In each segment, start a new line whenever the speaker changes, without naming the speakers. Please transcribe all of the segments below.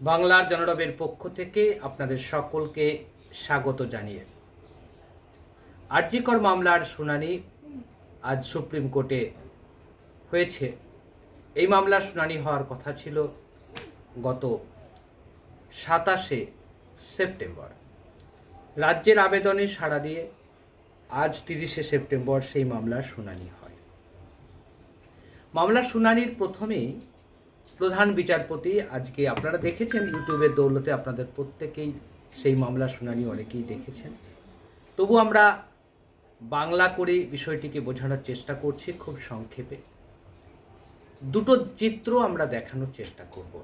বাংলার জনরবের পক্ষ থেকে আপনাদের সকলকে স্বাগত জানিয়ে। আরজিকর মামলার শুনানি আজ সুপ্রিম কোর্টে হয়েছে। এই মামলার শুনানি হওয়ার কথা ছিল গত সাতাশে সেপ্টেম্বর। রাজ্যের আবেদনে সাড়া দিয়ে আজ তিরিশে সেপ্টেম্বর সেই মামলার শুনানি হয়। মামলার শুনানির প্রথমেই প্রধান বিচারপতি আজকে আপনারা দেখেছেন ইউটিউবের দৌলতে আপনাদের প্রত্যেকেই সেই মামলা শুনানি অনেকেই দেখেছেন। তবু আমরা বাংলা করে বিষয়টিকে বোঝানোর চেষ্টা করছি খুব সংক্ষেপে। দুটো চিত্র আমরা দেখানোর চেষ্টা করব।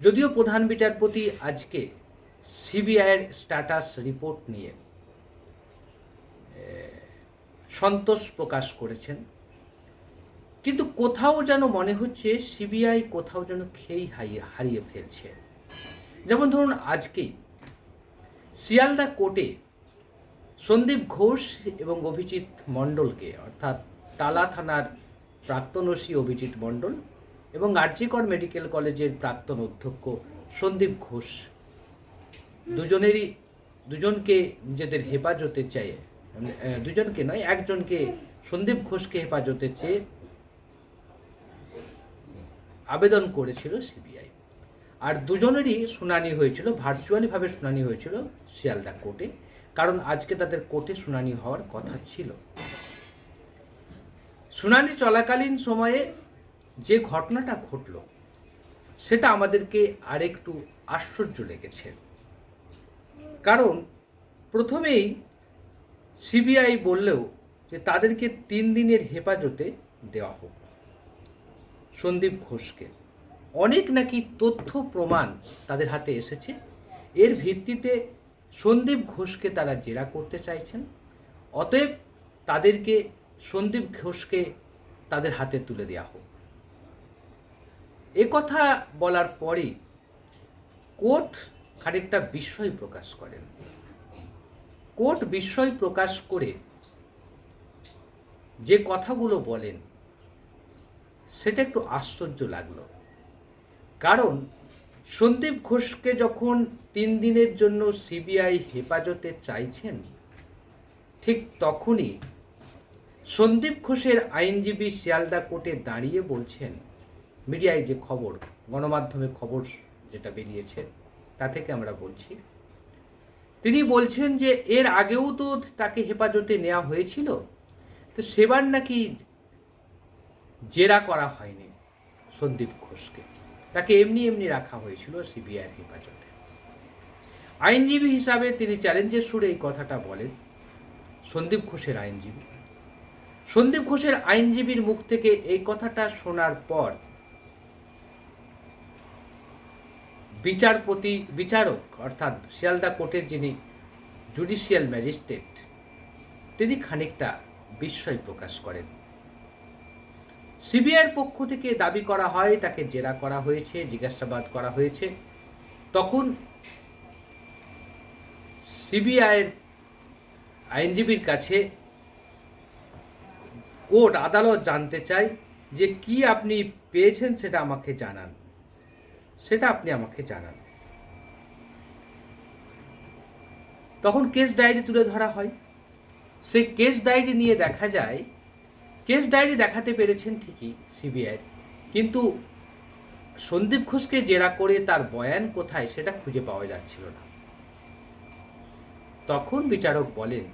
যদিও প্রধান বিচারপতি আজকে সিবিআইয়ের স্ট্যাটাস রিপোর্ট নিয়ে সন্তোষ প্রকাশ করেছেন। কিন্তু কোথাও যেন মনে হচ্ছে সিবিআই কোথাও যেন খেই হারিয়ে হারিয়ে ফেলছে। যেমন ধরুন আজকেই শিয়ালদা কোর্টে সন্দীপ ঘোষ এবং অভিজিৎ মণ্ডলকে অর্থাৎ টালা থানার প্রাক্তন ওসি অভিজিৎ মণ্ডল এবং আরজিকর মেডিকেল কলেজের প্রাক্তন অধ্যক্ষ সন্দীপ ঘোষ দুজনেরই দুজনকে নিজেদের হেফাজতে চেয়ে আহ, দুজনকে নয় একজনকে সন্দীপ ঘোষকে হেফাজতে চেয়ে আবেদন করেছিল সিবিআই। আর দুজনেরই শুনানি হয়েছিল, ভার্চুয়ালিভাবে শুনানি হয়েছিল শিয়ালদা কোর্টে, কারণ আজকে তাদের কোর্টে শুনানি হওয়ার কথা ছিল। শুনানি চলাকালীন সময়ে যে ঘটনাটা ঘটল, সেটা আমাদেরকে আরেকটু আশ্চর্য লেগেছে। কারণ প্রথমেই সিবিআই বললেও যে তাদেরকে তিন দিনের হেফাজতে দেওয়া হোক। সন্দীপ ঘোষকে। অনেক নাকি তথ্য প্রমাণ তাদের হাতে এসেছে। এর ভিত্তিতে সন্দীপ ঘোষকে তারা জেরা করতে চাইছেন। অতএব তাদেরকে সন্দীপ ঘোষকে তাদের হাতে তুলে দেওয়া হোক। কথা বলার পরেই কোর্ট খানিকটা বিস্ময় প্রকাশ করেন। কোর্ট বিস্ময় প্রকাশ করে যে কথাগুলো বলেন সেটা একটু আশ্চর্য লাগল। কারণ সন্দীপ ঘোষকে যখন তিন দিনের জন্য সিবিআই হেফাজতে চাইছেন, ঠিক তখনই সন্দীপ ঘোষের আইনজীবী শিয়ালদা কোর্টে দাঁড়িয়ে বলছেন, মিডিয়ায় যে খবর, গণমাধ্যমে খবর যেটা বেরিয়েছে, তা থেকে আমরা বলছি। তিনি বলছেন যে এর আগেও তো তাকে হেফাজতে নেওয়া হয়েছিল, তো সেবার নাকি জেরা করা হয়নি সন্দীপ ঘোষকে। তাকে এমনি এমনি রাখা হয়েছিল সিবিআইয়ের হেফাজতে। আইনজীবী হিসাবে তিনি চ্যালেঞ্জের সুরে এই কথাটা বলেন, সন্দীপ ঘোষের আইনজীবী। সন্দীপ ঘোষের আইনজীবীর মুখ থেকে এই কথাটা শোনার পর বিচারপতি, বিচারক অর্থাৎ শিয়ালদা কোর্টের যিনি জুডিশিয়াল ম্যাজিস্ট্রেট, তিনি খানিকটা বিস্ময় প্রকাশ করেন। সিবিআইয়ের পক্ষ থেকে দাবি করা হয়, তাকে জেরা করা হয়েছে, জিজ্ঞাসাবাদ করা হয়েছে। তখন সিবিআইয়ের আইনজীবীর কাছে কোর্ট আদালত জানতে চাই যে কি আপনি পেয়েছেন সেটা আমাকে জানান। সেটা আপনি আমাকে জানান। তখন কেস ডায়েরি তুলে ধরা হয়। সেই কেস ডায়েরি নিয়ে দেখা যায় কেস ডায়েরি দেখাতে পেরেছেন ঠিকই, সিবিআই। কিন্তু সন্দীপ ঘোষকে জেরা করে তার বয়ান কোথায় সেটা খুঁজে পাওয়া যাচ্ছিল না। তখন বিচারক বলেন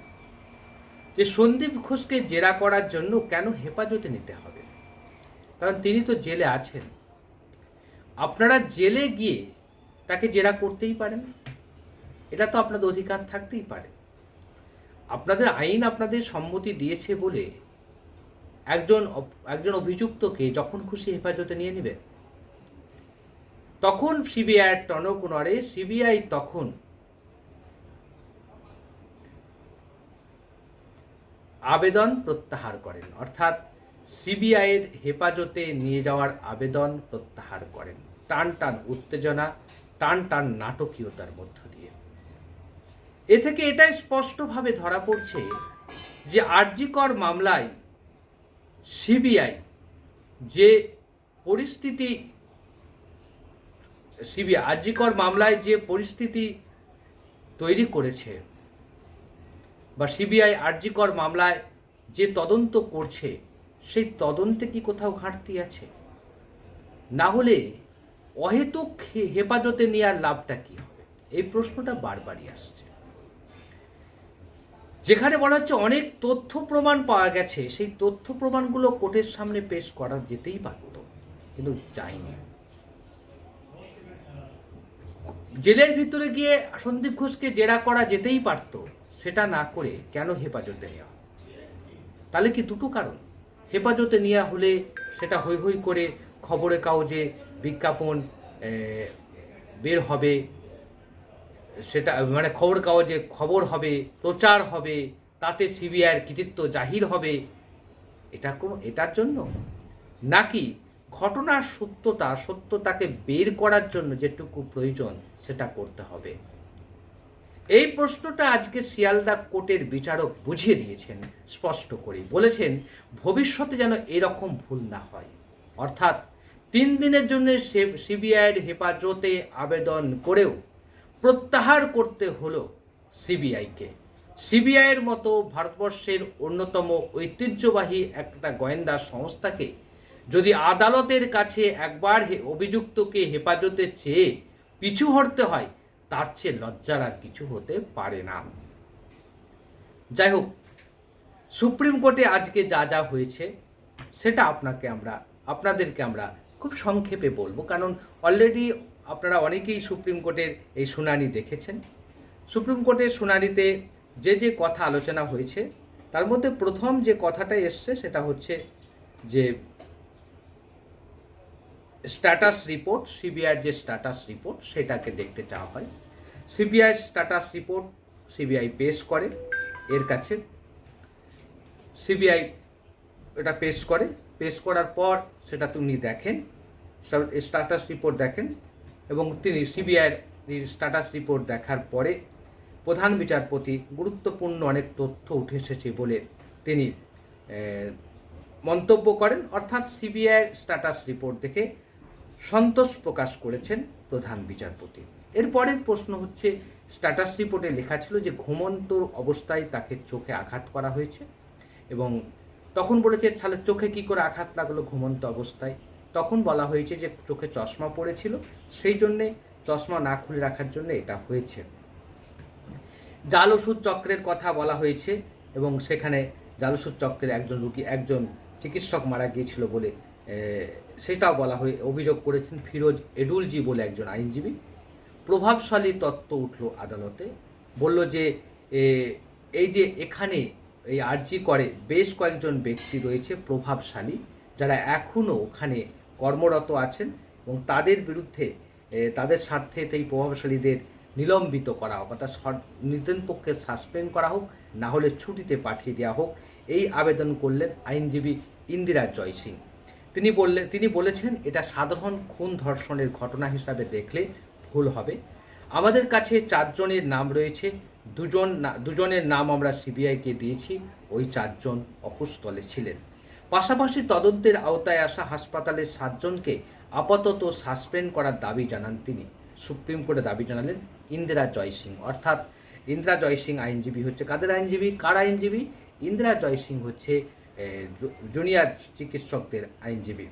যে সন্দীপ ঘোষকে জেরা করার জন্য কেন হেফাজতে নিতে হবে? কারণ তিনি তো জেলে আছেন। আপনারা জেলে গিয়ে তাকে জেরা করতেই পারেন। এটা তো আপনাদের অধিকার থাকতেই পারে। আপনাদের আইন আপনাদের সম্মতি দিয়েছে বলে একজন একজন অভিযুক্তকে যখন খুশি হেফাজতে নিয়ে নেবেন তখন সিবিআই টনক নড়ে, সিবিআই তখন আবেদন প্রত্যাহার করেন। অর্থাৎ সিবিআইয়ের হেফাজতে নিয়ে যাওয়ার আবেদন প্রত্যাহার করেন। টান টান উত্তেজনা, টান টান নাটকীয়তার মধ্য দিয়ে। এ থেকে এটাই স্পষ্টভাবে ধরা পড়ছে যে আরজিকর মামলায় সিবিআই যে পরিস্থিতি, সিবিআই আজিকর মামলায় যে পরিস্থিতি তৈরি করেছে বা সিবিআই আরজিকর মামলায় যে তদন্ত করছে, সেই তদন্তে কি কোথাও ঘাটতি আছে? না হলে অহেতুক হেফাজতে নেওয়ার লাভটা কি হবে? এই প্রশ্নটা বারবারই আসছে। যেখানে বলা হচ্ছে অনেক তথ্য প্রমাণ পাওয়া গেছে, সেই তথ্য প্রমাণগুলো কোর্টের সামনে পেশ করা যেতেই পারত কিন্তু যায়নি। জেলের ভিতরে গিয়ে সন্দীপ ঘোষকে জেরা করা যেতেই পারত, সেটা না করে কেন হেফাজতে নেওয়া? তাহলে কি দুটো কারণ? হেফাজতে নেওয়া হলে সেটা হৈ হৈ করে খবরের কাগজে বিজ্ঞাপন বের হবে সেটা মানে খবর কাগজে খবর হবে, প্রচার হবে, তাতে সিবিআইয়ের কৃতিত্ব জাহির হবে, এটা কোনো, এটার জন্য? নাকি ঘটনার সত্যতা, সত্যতাকে বের করার জন্য যেটুকু প্রয়োজন সেটা করতে হবে? এই প্রশ্নটা আজকে শিয়ালদা কোর্টের বিচারক বুঝিয়ে দিয়েছেন, স্পষ্ট করে। বলেছেন, ভবিষ্যতে যেন এরকম ভুল না হয়। অর্থাৎ তিন দিনের জন্য সিবিআইয়ের হেফাজতে আবেদন করেও প্রত্যাহার করতে হলো সিবিআইকে। সিবিআইয়ের মতো ভারতবর্ষের অন্যতম ঐতিহ্যবাহী একটা গোয়েন্দা সংস্থাকে যদি আদালতের কাছে একবার অভিযুক্তকে হেফাজতে চেয়ে পিছু হটতে হয়, তার চেয়ে লজ্জার আর কিছু হতে পারে না। যাই হোক, সুপ্রিম কোর্টে আজকে যা যা হয়েছে, সেটা আপনাকে আমরা, আপনাদেরকে আমরা খুব সংক্ষেপে বলব। কারণ অলরেডি আপনারা অনেকেই সুপ্রিম কোর্টের এই শুনানি দেখেছেন। সুপ্রিম কোর্টের শুনানিতে যে যে কথা আলোচনা হয়েছে, তার মধ্যে প্রথম যে কথাটা এসছে সেটা হচ্ছে যে স্ট্যাটাস রিপোর্ট, সিবিআইয়ের যে স্ট্যাটাস রিপোর্ট সেটাকে দেখতে চাওয়া হয়। সিবিআই স্ট্যাটাস রিপোর্ট সিবিআই পেশ করে, এর কাছে সিবিআই এটা পেশ করে। পেশ করার পর সেটা তিনি দেখেন স্ট্যাটাস রিপোর্ট দেখেন এবং তিনি সিবিআইয়ের স্ট্যাটাস রিপোর্ট দেখার পরে প্রধান বিচারপতি গুরুত্বপূর্ণ অনেক তথ্য উঠে এসেছে বলে তিনি মন্তব্য করেন। অর্থাৎ সিবিআই স্ট্যাটাস রিপোর্ট দেখে সন্তোষ প্রকাশ করেছেন প্রধান বিচারপতি। এরপরের প্রশ্ন হচ্ছে স্ট্যাটাস রিপোর্টে লেখা ছিল যে ঘুমন্ত অবস্থায় তাকে চোখে আঘাত করা হয়েছে এবং তখন বলেছে, তাহলে চোখে কি করে আঘাত লাগল ঘুমন্ত অবস্থায়? তখন বলা হয়েছে যে চোখে চশমা পড়েছিল। সেই জন্যে চশমা না খুলে রাখার জন্য এটা হয়েছে। জাল ওষুধ চক্রের কথা বলা হয়েছে এবং সেখানে জাল ওষুধ চক্রের একজন রুগী, একজন চিকিৎসক মারা গিয়েছিল বলে সেটাও বলা হয়ে, অভিযোগ করেছেন ফিরোজ এডুলজি বলে একজন আইনজীবী। প্রভাবশালী তত্ত্ব উঠল আদালতে, বলল যে এই যে এখানে এই আর্জি করে বেশ কয়েকজন ব্যক্তি রয়েছে প্রভাবশালী, যারা এখনও ওখানে কর্মরত আছেন। এবং তাদের বিরুদ্ধে তাদের স্বার্থে এই প্রভাবশালীদের নিলম্বিত করা হোক, অর্থাৎ নিতেন পক্ষে সাসপেন্ড করা হোক, না হলে ছুটিতে পাঠিয়ে দেওয়া হোক, এই আবেদন করলেন আইনজীবী ইন্দিরা জয় সিং। তিনি বললেন তিনি বলেছেন, এটা সাধারণ খুন ধর্ষণের ঘটনা হিসাবে দেখলে ভুল হবে। আমাদের কাছে চারজনের নাম রয়েছে, দুজন দুজনের নাম আমরা সিবিআইকে দিয়েছি, ওই চারজন অকুস্থলে ছিলেন। পাশাপাশি তদন্তের আওতায় আসা হাসপাতালের সাতজনকে আপাতত সাসপেন্ড করার দাবি জানান তিনি। সুপ্রিম কোর্টে দাবি জানালেন ইন্দিরা জয় সিং। অর্থাৎ ইন্দিরা জয় সিং আইনজীবী হচ্ছে কাদের আইনজীবী? কার আইনজীবী? ইন্দিরা জয় সিং হচ্ছে জুনিয়র চিকিৎসকদের আইনজীবী।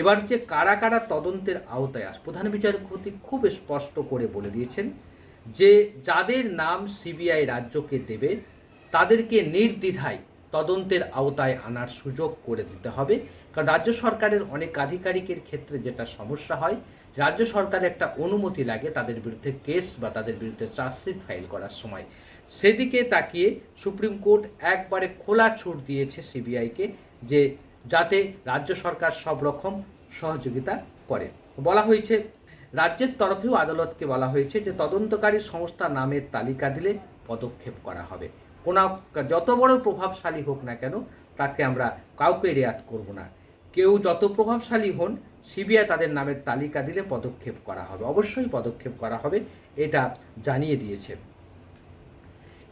এবার যে কারা কারা তদন্তের আওতায় আস, প্রধান বিচারপতি খুব স্পষ্ট করে বলে দিয়েছেন যে যাদের নাম সিবিআই রাজ্যকে দেবে, তাদেরকে নির্দ্বিধায় তদন্তের আওতায় আনার সুযোগ করে দিতে হবে। কারণ রাজ্য সরকারের অনেক আধিকারিকের ক্ষেত্রে যেটা সমস্যা হয়, রাজ্য সরকারের একটা অনুমতি লাগে তাদের বিরুদ্ধে কেস বা তাদের বিরুদ্ধে চার্জশিট ফাইল করার সময়। সেদিকে তাকিয়ে সুপ্রিম কোর্ট একবারে খোলা ছুট দিয়েছে সিবিআইকে যে যাতে রাজ্য সরকার সব রকম সহযোগিতা করে। বলা হয়েছে, রাজ্যের তরফেও আদালতকে বলা হয়েছে যে তদন্তকারী সংস্থা নামের তালিকা দিলে পদক্ষেপ করা হবে। কোনো যত বড় প্রভাবশালী হোক না কেন, তাকে আমরা কাউকে রেয়াত করব না। কেউ যত প্রভাবশালী হন, সিবিআই তাদের নামের তালিকা দিলে পদক্ষেপ করা হবে। অবশ্যই পদক্ষেপ করা হবে, এটা জানিয়ে দিয়েছে।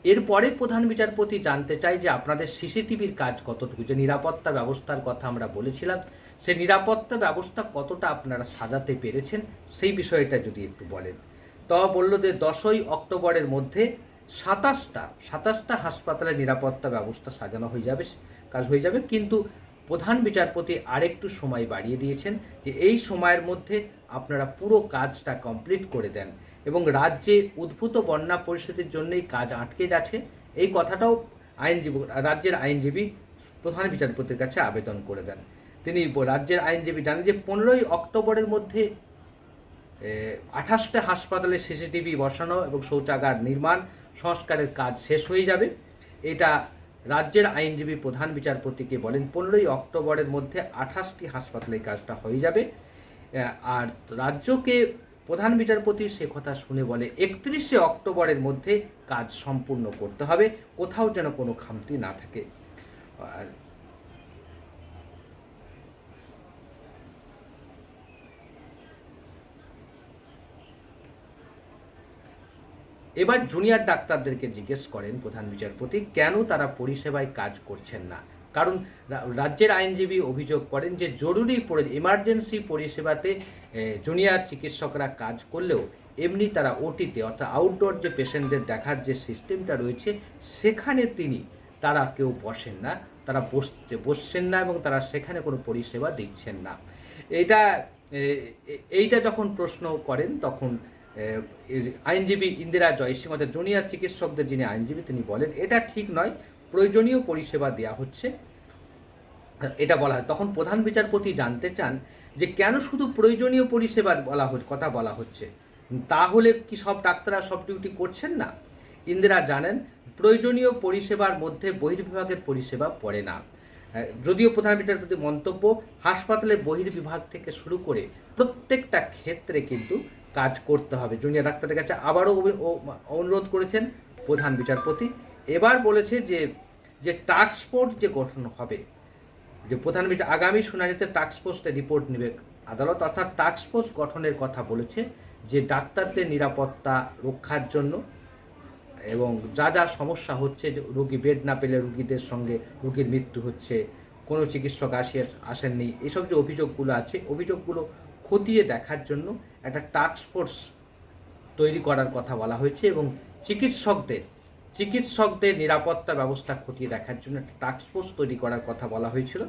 এরপরে প্রধান বিচারপতি জানতে চাই যে আপনাদের সিসিটিভির কাজ কতটুকু, যে নিরাপত্তা ব্যবস্থার কথা আমরা বলেছিলাম সেই নিরাপত্তা ব্যবস্থা কতটা আপনারা সাজাতে পেরেছেন, সেই বিষয়টা যদি একটু বলেন। তা বলল যে দশই অক্টোবরের মধ্যে সাতাশটা সাতাশটা হাসপাতালে নিরাপত্তা ব্যবস্থা সাজানো হয়ে যাবে, কাজ হয়ে যাবে। কিন্তু প্রধান বিচারপতি আরেকটু সময় বাড়িয়ে দিয়েছেন যে এই সময়ের মধ্যে আপনারা পুরো কাজটা কমপ্লিট করে দেন এবং রাজ্যে উদ্ভূত বন্যা পরিস্থিতির জন্যই কাজ আটকে গেছে। এই কথাটাও আইনজীবী, রাজ্যের আইনজীবী প্রধান বিচারপতির কাছে আবেদন করে দেন। তিনি রাজ্যের আইনজীবী জানেন যে পনেরোই অক্টোবরের মধ্যে আঠাশটা হাসপাতালে সিসিটিভি বসানো এবং শৌচাগার নির্মাণ সংস্কারের কাজ শেষ হয়ে যাবে। এটা রাজ্যের আইনজীবী প্রধান বিচারপতিকে বলেন, পনেরোই অক্টোবরের মধ্যে আঠাশটি হাসপাতালে এই কাজটা হয়ে যাবে। আর রাজ্যকে প্রধান বিচারপতি সে কথা শুনে বলে, একত্রিশে অক্টোবরের মধ্যে কাজ সম্পূর্ণ করতে হবে, কোথাও যেন কোনো খামতি না থাকে। আর এবার জুনিয়র ডাক্তারদেরকে জিজ্ঞেস করেন প্রধান বিচারপতি, কেন তারা পরিষেবায় কাজ করছেন না? কারণ রাজ্যের আইনজীবী অভিযোগ করেন যে জরুরি ইমার্জেন্সি পরিষেবাতে জুনিয়র চিকিৎসকরা কাজ করলেও এমনি তারা ওটিতে অর্থাৎ আউটডোর যে পেশেন্টদের দেখার যে সিস্টেমটা রয়েছে, সেখানে তিনি, তারা কেউ বসেন না, তারা বসছে, বসছেন না এবং তারা সেখানে কোনো পরিষেবা দিচ্ছেন না। এটা এইটা যখন প্রশ্ন করেন, তখন আইনজীবী ইন্দিরা জয়সিং অর্থাৎ জুনিয়র চিকিৎসকদের যিনি আইনজীবী, তিনি বলেন, এটা ঠিক নয়। প্রয়োজনীয় পরিষেবা দেওয়া হচ্ছে। এটা বলা হয়। তখন প্রধান বিচারপতি জানতে চান যে, কেন শুধু প্রয়োজনীয় পরিষেবা বলা কথা বলা হচ্ছে? তাহলে কি সব ডাক্তাররা সব ডিউটি করছেন না? ইন্দিরা জানেন, প্রয়োজনীয় পরিষেবার মধ্যে বহির্বিভাগের পরিষেবা পড়ে না। যদিও প্রধান বিচারপতি মন্তব্য, হাসপাতালে বহির্বিভাগ থেকে শুরু করে প্রত্যেকটা ক্ষেত্রে কিন্তু কাজ করতে হবে। জুনিয়র ডাক্তারের কাছে আবারও অনুরোধ করেছেন প্রধান বিচারপতি। এবার বলেছে যে যে ফোর্স যে গঠন হবে, যে প্রধান বিচার আগামী শুনানিতে ফোর্সের রিপোর্ট নেবে আদালত, অর্থাৎ ফোর্স গঠনের কথা বলেছে যে ডাক্তারদের নিরাপত্তা রক্ষার জন্য এবং যা যা সমস্যা হচ্ছে, যে রোগী বেড না পেলে রুগীদের সঙ্গে রুগীর মৃত্যু হচ্ছে, কোনো চিকিৎসক আসে আসেননি, এসব যে অভিযোগগুলো আছে, অভিযোগগুলো খতিয়ে দেখার জন্য একটা টাস্ক ফোর্স তৈরি করার কথা বলা হয়েছে এবং চিকিৎসকদের চিকিৎসকদের নিরাপত্তা ব্যবস্থা খতিয়ে দেখার জন্য একটা টাস্ক ফোর্স তৈরি করার কথা বলা হয়েছিল।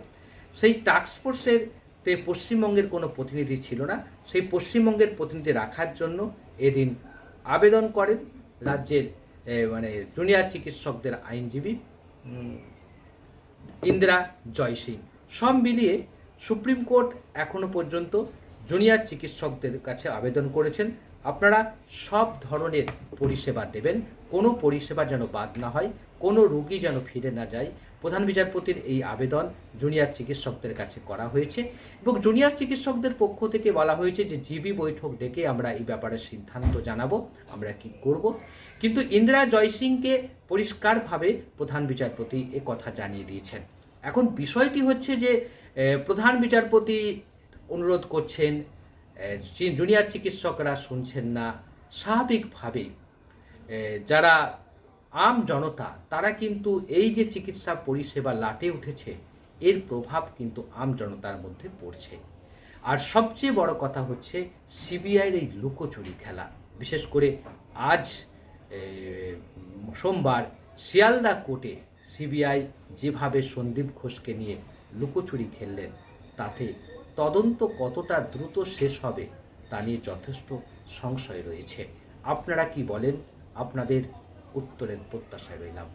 সেই টাস্ক ফোর্সের তে পশ্চিমবঙ্গের কোনো প্রতিনিধি ছিল না। সেই পশ্চিমবঙ্গের প্রতিনিধি রাখার জন্য এদিন আবেদন করেন রাজ্যের মানে জুনিয়র চিকিৎসকদের আইনজীবী ইন্দিরা জয় সিং। সব মিলিয়ে সুপ্রিম কোর্ট এখনও পর্যন্ত জুনিয়র চিকিৎসকদের কাছে আবেদন করেছেন, আপনারা সব ধরনের পরিষেবা দেবেন, কোনো পরিষেবা যেন বাদ না হয়, কোনো রুগী যেন ফিরে না যায়। প্রধান বিচারপতির এই আবেদন জুনিয়র চিকিৎসকদের কাছে করা হয়েছে এবং জুনিয়র চিকিৎসকদের পক্ষ থেকে বলা হয়েছে যে, জিবি বৈঠক ডেকে আমরা এই ব্যাপারে সিদ্ধান্ত জানাব, আমরা কি করব? কিন্তু ইন্দিরা জয়সিংকে পরিষ্কারভাবে প্রধান বিচারপতি এ কথা জানিয়ে দিয়েছেন। এখন বিষয়টি হচ্ছে যে প্রধান বিচারপতি অনুরোধ করছেন জুনিয়র চিকিৎসকরা শুনছেন না, স্বাভাবিকভাবে যারা আম জনতা, তারা কিন্তু এই যে চিকিৎসা পরিষেবা লাটে উঠেছে, এর প্রভাব কিন্তু আম জনতার মধ্যে পড়ছে। আর সবচেয়ে বড় কথা হচ্ছে সিবিআইয়ের এই লুকোচুরি খেলা। বিশেষ করে আজ সোমবার শিয়ালদা কোর্টে সিবিআই যেভাবে সন্দীপ ঘোষকে নিয়ে লুকোচুরি খেললেন, তাতে তদন্ত কতটা দ্রুত শেষ হবে তা নিয়ে যথেষ্ট সংশয় রয়েছে। আপনারা কি বলেন? আপনাদের উত্তরের প্রত্যাশায় রইলাম।